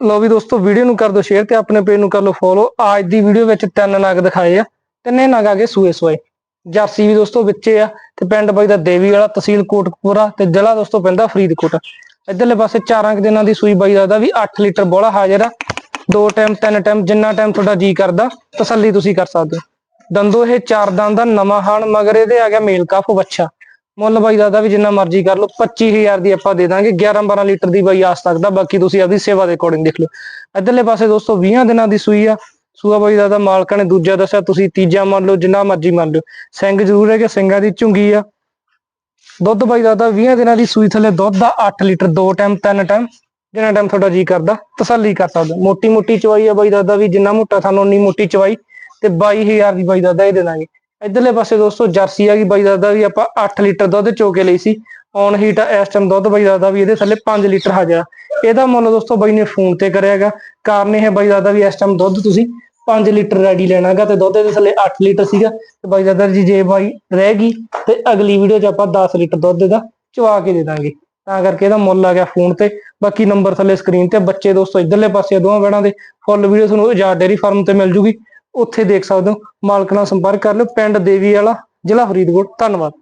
ਲੋ ਵੀ ਦੋਸਤੋ ਵੀਡੀਓ ਨੂੰ ਕਰ ਦਿਓ ਸ਼ੇਅਰ ਤੇ ਆਪਣੇ ਪੇਜ ਨੂੰ ਕਰ ਲਓ ਫੋਲੋ ਅੱਜ ਦੀ ਵੀਡੀਓ ਵਿੱਚ ਤਿੰਨ ਨਗ ਦਿਖਾਏ ਆ। ਤਿੰਨੇ ਨਗ ਆ ਗਏ ਸੂਏ ਸੂਏ ਜਰਸੀ ਵੀ ਦੋਸਤੋ ਵਿੱਚੇ ਆ ਤੇ ਪਿੰਡ ਬਾਈ ਦਾ ਦੇਵੀ ਵਾਲਾ, ਤਹਿਸੀਲ ਕੋਟਕਪੂਰਾ ਤੇ ਜ਼ਿਲ੍ਹਾ ਦੋਸਤੋ ਪੈਂਦਾ ਫਰੀਦਕੋਟ। ਇਧਰਲੇ ਪਾਸੇ ਚਾਰਾਂ ਕੁ ਦਿਨਾਂ ਦੀ ਸੂਈ ਬਾਈ ਦਾ ਵੀ 8 ਲੀਟਰ ਬੋਲਾ ਹਾਜ਼ਰ ਆ। ਦੋ ਟਾਈਮ ਤਿੰਨ ਟਾਈਮ ਜਿੰਨਾ ਟਾਈਮ ਤੁਹਾਡਾ ਜੀ ਕਰਦਾ, ਤਸੱਲੀ ਤੁਸੀਂ ਕਰ ਸਕਦੇ ਹੋ। ਦੰਦੋ ਇਹ ਚਾਰ ਦੰਦ ਦਾ ਨਵਾਂ ਹਾਣ, ਮਗਰ ਇਹਦੇ ਆ ਗਿਆ ਮੇਲ ਕਾਫ ਬੱਚਾ ਮੁੱਲ ਬਾਈ ਦਾਦਾ ਵੀ ਜਿੰਨਾ ਮਰਜ਼ੀ ਕਰ ਲਓ 25000 ਦੀ ਆਪਾਂ ਦੇ ਦਾਂਗੇ 11 12 ਲੀਟਰ ਦੀ ਬਾਈ ਆ ਸਕਦਾ, ਬਾਕੀ ਤੁਸੀਂ ਆਪਦੀ ਸੇਵਾ ਦੇ ਅਕੋਰਡਿੰਗ ਦੇਖ ਲਓ। ਇਧਰਲੇ ਪਾਸੇ ਦੋਸਤੋ 20 ਦਿਨਾਂ ਦੀ ਸੂਈ ਆ। ਸੂਆ ਬਾਈ ਦਾਦਾ ਮਾਲਕਾਂ ਨੇ ਦੂਜਾ ਦੱਸਿਆ, ਤੁਸੀਂ ਤੀਜਾ ਮੰਨ ਲਓ, ਜਿੰਨਾ ਮਰਜ਼ੀ ਮੰਨ ਲਓ। ਸਿੰਘ ਜ਼ਰੂਰ ਹੈ ਕਿ ਸਿੰਘਾਂ ਦੀ ਝੁੰਗੀ ਆ। ਦੁੱਧ ਬਾਈ ਦਾਦਾ 20 ਦਿਨਾਂ ਦੀ ਸੂਈ ਥੱਲੇ ਦੁੱਧ ਦਾ 8 ਲੀਟਰ, ਦੋ ਟਾਈਮ, ਤਿੰਨ ਟਾਈਮ, ਜਿੰਨਾ ਟਾਈਮ ਤੁਹਾਡਾ ਜੀ ਕਰਦਾ, ਤਸੱਲੀ ਕਰ ਸਕਦਾ ਮੋਟੀ ਮੋਟੀ ਚਵਾਈ ਆ ਬਾਈ ਦਾਦਾ ਵੀ, ਜਿੰਨਾ ਮੋਟਾ ਤੁਹਾਨੂੰ ਉਨੀ ਮੋਟੀ ਚਵਾਈ, ਤੇ 22000 ਦੀ ਬਾਈ ਦਾਦਾ ਇਹ ਦੇ ਦਾਂਗੇ। ਇਧਰਲੇ ਪਾਸੇ ਦੋਸਤੋ ਜਰਸੀ ਆ ਗਈ ਬਾਈ ਦਾਦਾ ਵੀ ਆਪਾਂ 8 ਲੀਟਰ ਦੁੱਧ ਚੋ ਕੇ ਲਈ ਸੀ। ਔਨ ਹੀਟ ਇਸ ਟਾਈਮ ਦੁੱਧ ਬਾਈ ਦਾ ਵੀ ਇਹਦੇ ਥੱਲੇ 5 ਲੀਟਰ ਹਾਜ਼ਰ ਇਹਦਾ ਮੁੱਲ ਦੋਸਤੋ ਬਾਈ ਨੇ ਫੋਨ ਤੇ ਕਰਿਆਗਾ ਕਾਰਨ ਇਹ ਬਾਈ ਦਾਦਾ ਵੀ ਇਸ ਟਾਈਮ ਦੁੱਧ ਤੁਸੀਂ 5 ਲੀਟਰ ਰੈਡੀ ਲੈਣਾਗਾ ਤੇ ਦੁੱਧ ਦੇ ਥੱਲੇ 8 ਲੀਟਰ ਸੀਗਾ। ਤੇ ਬਾਈ ਦਾਦਾ ਜੀ, ਜੇ ਬਾਈ ਰਹਿ ਗਈ ਤੇ ਅਗਲੀ ਵੀਡੀਓ 'ਚ ਆਪਾਂ 10 ਲੀਟਰ ਦੁੱਧ ਦਾ ਚਵਾ ਕੇ ਦੇ ਦਾਂਗੇ। ਤਾਂ ਕਰਕੇ ਇਹਦਾ ਮੁੱਲ ਆ ਗਿਆ ਫੋਨ ਤੇ। ਬਾਕੀ ਨੰਬਰ ਥੱਲੇ ਸਕਰੀਨ ਤੇ ਬੱਚੇ ਦੋਸਤੋ ਇਧਰਲੇ ਪਾਸੇ ਦੋਵਾਂ ਬੈਣਾਂ ਦੇ। ਫੁੱਲ ਵੀਡੀਓ ਤੁਹਾਨੂੰ ਆਜ਼ਾਦ ਡੇਰੀ ਫਾਰਮ ਤੇ ਮਿਲ ਜੂਗੀ। ਉੱਥੇ ਦੇਖ ਸਕਦੇ ਹੋ। ਮਾਲਕ ਨਾਲ ਸੰਪਰਕ ਕਰ ਲਿਓ। ਪਿੰਡ ਦੇਵੀ ਵਾਲਾ, ਜ਼ਿਲ੍ਹਾ ਫਰੀਦਕੋਟ। ਧੰਨਵਾਦ।